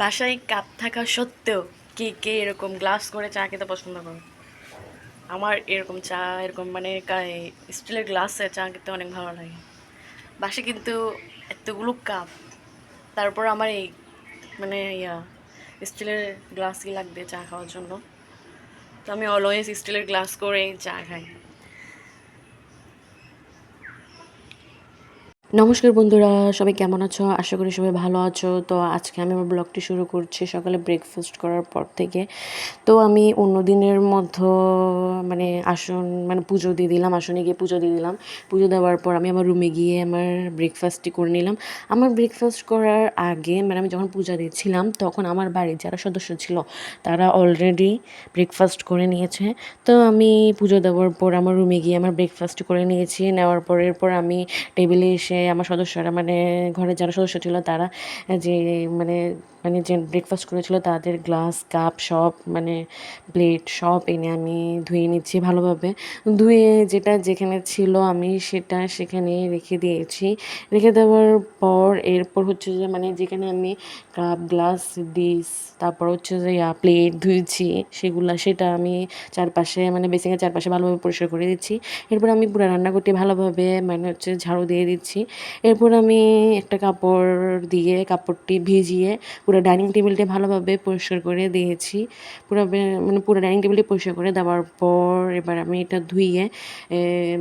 বাসায় কাপ থাকা সত্ত্বেও কে কে এরকম গ্লাস করে চা খেতে পছন্দ করে? আমার এরকম চা, এরকম মানে স্টিলের গ্লাসে চা খেতে অনেক ভালো লাগে। বাসায় কিন্তু এতগুলো কাপ, তারপর আমার এই মানে ইয়া, স্টিলের গ্লাসই লাগবে চা খাওয়ার জন্য। তো আমি অলওয়েজ স্টিলের গ্লাস করে চা খাই। নমস্কার বন্ধুরা, সবাই কেমন আছো? আশা করি সবাই ভালো আছো। তো আজকে আমি আমার ব্লগটি শুরু করছি সকালে ব্রেকফাস্ট করার পর থেকে। তো আমি অন্য দিনের মতো মানে আসন মানে পুজো দিয়ে দিলাম, আসনে গিয়ে পুজো দিয়ে দিলাম। পুজো দেওয়ার পর আমি আমার রুমে গিয়ে আমার ব্রেকফাস্টটি করে নিলাম। আমার ব্রেকফাস্ট করার আগে মানে আমি যখন পূজা দিচ্ছিলাম, তখন আমার বাড়ির যারা সদস্য ছিল, তারা অলরেডি ব্রেকফাস্ট করে নিয়েছে। তো আমি পুজো দেওয়ার পর আমার রুমে গিয়ে আমার ব্রেকফাস্ট করে নিয়েছি। নেওয়ার পরের পর আমি টেবিলে এসে আমার সদস্যরা মানে ঘরের যারা সদস্য ছিল তারা যে মানে মানে যে ব্রেকফাস্ট করেছিল তাদের গ্লাস কাপ সব মানে প্লেট সব এনে আমি ধুয়ে নিচ্ছি ভালোভাবে। ধুয়ে যেটা যেখানে ছিল আমি সেটা সেখানে রেখে দিয়েছি। রেখে দেওয়ার পর, এরপর হচ্ছে যে মানে যেখানে আমি কাপ গ্লাস ডিস তারপর হচ্ছে যে প্লেট ধুয়েছি, সেগুলা, সেটা আমি চারপাশে মানে বেসিংয়ের চারপাশে ভালোভাবে পরিষ্কার করে দিচ্ছি। এরপর আমি পুরো রান্নাঘরটি ভালোভাবে মানে হচ্ছে ঝাড়ু দিয়ে দিচ্ছি। এরপর আমি একটা কাপড় দিয়ে, কাপড়টি ভিজিয়ে পুরো ডাইনিং টেবিলটি ভালোভাবে পরিষ্কার করে দিয়েছি। পুরো মানে পুরো ডাইনিং টেবিলটি পরিষ্কার করে দেওয়ার পর এবার আমি এটা ধুইয়ে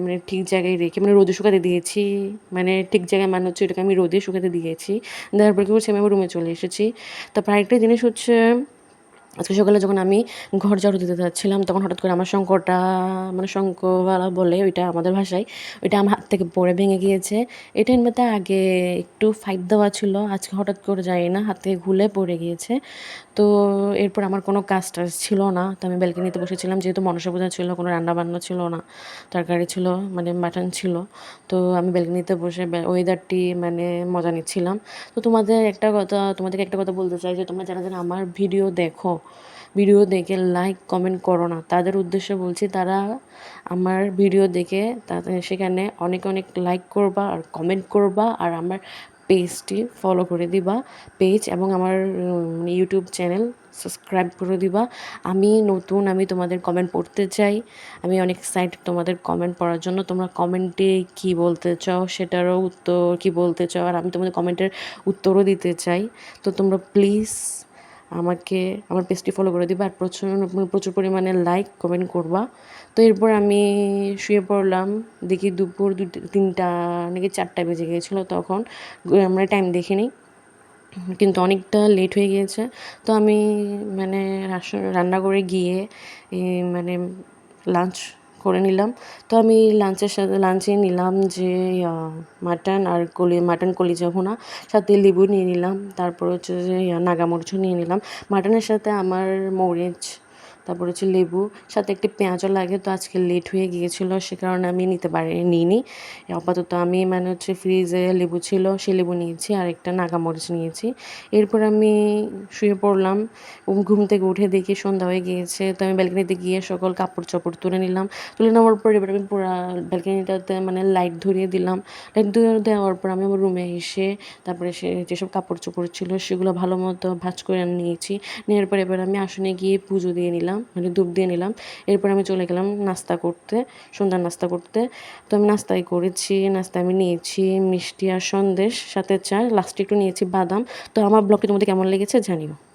মানে ঠিক জায়গায় রেখে মানে রোদে শুকাতে দিয়েছি। মানে ঠিক জায়গায় মানে হচ্ছে এটাকে আমি রোদে শুকাতে দিয়েছি। দেওয়ার পর কি করছি আমি আমার রুমে চলে এসেছি। তারপর আরেকটা জিনিস হচ্ছে আজকে সকালে যখন আমি ঘর ঝাড়ু দিতে যাচ্ছিলাম, তখন হঠাৎ করে আমার শঙ্করটা মানে শঙ্করওয়ালা বলে, ওইটা আমাদের ভাষায়, ওইটা আমার হাত থেকে পড়ে ভেঙে গিয়েছে। এটা এমনিতে আগে একটু ফাইট দেওয়া ছিল, আজকে হঠাৎ করে যাই না, হাত থেকে ঘুলে পড়ে গিয়েছে। তো এরপর আমার কোনো কাজ টাজ ছিল না, তো আমি ব্যালকনিতে বসেছিলাম, যেহেতু মনসা পূজা ছিল, কোনো রান্না বান্না ছিল না, তরকারি ছিল মানে মাটন ছিল। তো আমি ব্যালকনিতে বসে ওয়েদারটি মানে মজা নিচ্ছিলাম। তো তোমাদের একটা কথা, তোমাদেরকে একটা কথা বলতে চাই যে, তোমরা যারা যারা আমার ভিডিও দেখো ভিডিও দেখে লাইক কমেন্ট করো না। তাদের উদ্দেশ্যে বলছি, তারা আমার ভিডিও দেখে তাদের সেখানে অনেক অনেক লাইক করবা আর কমেন্ট করবা আর আমার পেজটি ফলো করে দিবা। পেজ এবং আমার ইউটিউব চ্যানেল সাবস্ক্রাইব করে দিবা। আমি নতুন, আমি তোমাদের কমেন্ট পড়তে চাই। আমি অনেক এক্সাইটেড তোমাদের কমেন্ট পড়ার জন্য। তোমরা কমেন্টে কি বলতে চাও সেটারও উত্তর কি বলতে চাও আর আমি তোমাদের কমেন্টের উত্তরও দিতে চাই। তো তোমরা প্লিজ আমাকে, আমার পেজটি ফলো করে দিবা আর প্রচুর প্রচুর পরিমাণে লাইক কমেন্ট করবা। তো এরপর আমি শুয়ে পড়লাম, দেখি দুপুর দু তিনটা নাকি চারটা বেজে গিয়েছিল তখন আমরা টাইম দেখিনি কিন্তু অনেকটা লেট হয়ে গিয়েছে। তো আমি মানে রান্না করে গিয়ে মানে লাঞ্চ করে নিলাম। তো আমি লাঞ্চের সাথে লাঞ্চে নিলাম যে মাটন আর কলি মাটন কলিজা ভুনা, সাথে লেবু নিয়ে নিলাম। তারপর হচ্ছে যে নাগামরিচও নিয়ে নিলাম। মাটনের সাথে আমার মরিচ তারপর হচ্ছে লেবু, সাথে একটি পেঁয়াজও লাগে, তো আজকে লেট হয়ে গিয়েছিল, সে কারণে আমি নিতে পারি, নিইনি। আপাতত আমি মানে হচ্ছে ফ্রিজে লেবু ছিল, সে লেবু নিয়েছি, আর একটা নাগামরিচ নিয়েছি। এরপর আমি শুয়ে পড়লাম ঘুম থেকে উঠে দেখি সন্ধ্যা হয়ে গিয়েছে, তো আমি ব্যালকনিতে গিয়ে সকল কাপড় চোপড় তুলে নিলাম। তুলে নেওয়ার পর এবার আমি পুরো ব্যালকনিটাতে মানে লাইট ধরিয়ে দিলাম। লাইট ধরিয়ে দেওয়ার পর আমি আমার রুমে এসে, তারপরে সে যেসব কাপড় চোপড় ছিল, সেগুলো ভালো মতো ভাজ করে নিয়েছি। নেওয়ার পর এবার আমি আসনে গিয়ে পুজো দিয়ে নিলাম। নিলাম মানে ধূপ দিয়ে নিলাম। এরপর আমি চলে গেলাম নাস্তা করতে, সন্ধ্যার নাস্তা করতে। তো আমি নাস্তাই করেছি, নাস্তা আমি নিয়েছি, মিষ্টি আর সন্দেশ, সাথে চা লাস্টে একটু নিয়েছি বাদাম। তো আমার ব্লগটি তোমাদের কেমন লেগেছে জানিও।